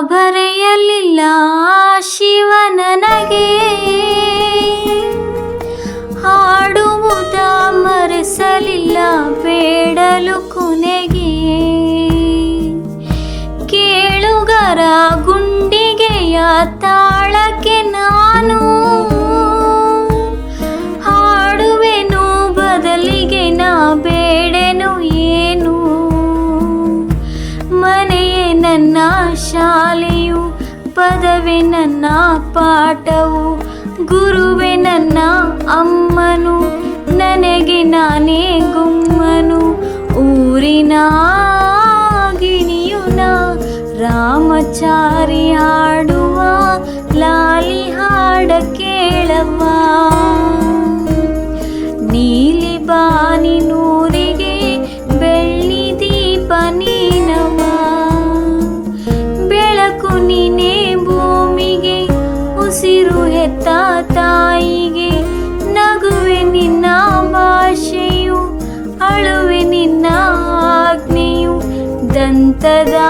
ಬರೆಯಲಿಲ್ಲ ಶಿವ ನನಗೆ ಹಾಡುವುದ ಮರೆಸಲಿಲ್ಲ ಬೇಡಲು ಕೊನೆಗೆ. ಕೇಳುಗರ ಗುಂಡಿಗೆಯ ನನ್ನ ಶಾಲೆಯು, ಪದವೇ ನನ್ನ ಪಾಠವು, ಗುರುವೆ ನನ್ನ ಅಮ್ಮನು, ನನಗೆ ನಾನೇ ಗುಮ್ಮನು. ಊರಿನ ಗಿಣಿಯುನ ರಾಮಚಾರಿ ಹಾಡುವ, ಲಾಲಿ ಹಾಡ ಕೇಳವ್ವ. तदा